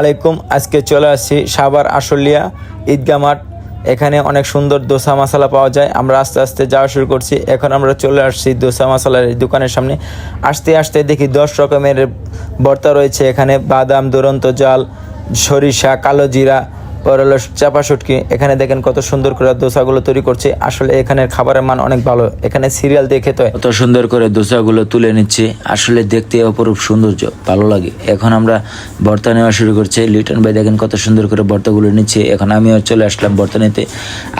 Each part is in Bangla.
আলাইকুম, আজকে চলে আসছি সাবার আশুলিয়া ঈদগা মাঠ। এখানে অনেক সুন্দর দোসা মশলা পাওয়া যায়। আমরা আস্তে আস্তে যাওয়া শুরু করছি। এখন আমরা চলে আসছি দোসা মশলার দোকানের সামনে। আসতে আসতে দেখি দশ রকমের বর্তা রয়েছে এখানে। বাদাম, দুরন্ত জাল, সরিষা, কালো জিরা পর হলো চাপা শুটকি। এখানে দেখেন কত সুন্দর করে দোসাগুলো তৈরি করছে। আসলে এখানের খাবারের মান অনেক ভালো। এখানে সিরিয়াল দিয়ে খেতে হয়। কত সুন্দর করে দোসাগুলো তুলে নিচ্ছে। আসলে দেখতে অপরূপ সৌন্দর্য, ভালো লাগে। এখন আমরা ভর্তা নেওয়া শুরু করছি। লিটন ভাই দেখেন কত সুন্দর করে ভর্তাগুলো নিচ্ছে। এখন আমিও চলে আসলাম ভর্তা নিতে।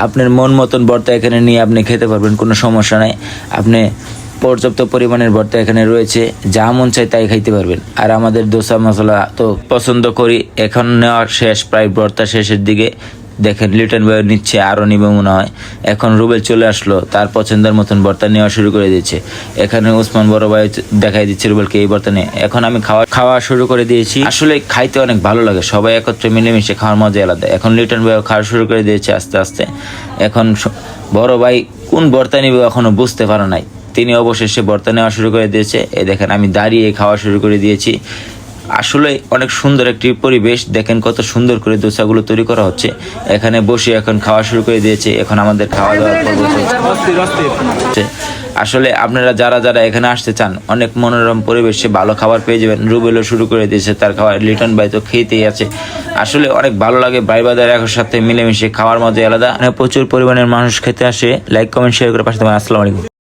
আপনার মন মতন ভর্তা এখানে নিয়ে আপনি খেতে পারবেন, কোনো সমস্যা নাই। আপনি পর্যাপ্ত পরিমাণের ভর্তা এখানে রয়েছে। যা মন চাই তাই খাইতে পারবেন। আর আমাদের দোসা মশলা তো পছন্দ করি। এখন নেওয়া শেষ, প্রায় ভর্তা শেষের দিকে। দেখেন লিটন ভাই নিচ্ছে, আরও নিবে মনে হয়। এখন রুবেল চলে আসলো, তার পছন্দের মতন বর্তা নেওয়া শুরু করে দিয়েছে। এখানে উসমান বড় ভাই দেখাই দিচ্ছে রুবেলকে এই ভর্তা নিয়ে। এখন আমি খাওয়া খাওয়া শুরু করে দিয়েছি। আসলে খাইতে অনেক ভালো লাগে। সবাই একত্রে মিলেমিশে খাওয়ার মজা আলাদা। এখন লিটন ভাই খাওয়া শুরু করে দিয়েছে আস্তে আস্তে। এখন বড় ভাই কোন বর্তা নিবে এখনও বুঝতে পারে নাই। তিনি অবশেষে ভর্তা নেওয়া শুরু করে দিয়েছে। এই দেখেন, আমি দাঁড়িয়ে খাওয়া শুরু করে দিয়েছি। আসলে অনেক সুন্দর একটি পরিবেশ। দেখেন কত সুন্দর করে দোসাগুলো তৈরি করা হচ্ছে। এখানে বসে এখন খাওয়া শুরু করে দিয়েছে। এখন আমাদের খাওয়া দাওয়ার পর্ব চলছে। আসলে আপনারা যারা যারা এখানে আসতে চান, অনেক মনোরম পরিবেশে ভালো খাবার পেয়ে যাবেন। রুবেলও শুরু করে দিয়েছে তার খাবার লিটন ভাই তো খেতেই আছে। আসলে অনেক ভালো লাগে ভাই বাজার একর সাথে মিলেমিশে খাওয়ার মধ্যে আলাদা। প্রচুর পরিমাণের মানুষ খেতে আসে। লাইক কমেন্ট শেয়ার করে পাশে থাকবেন। আসসালামু আলাইকুম।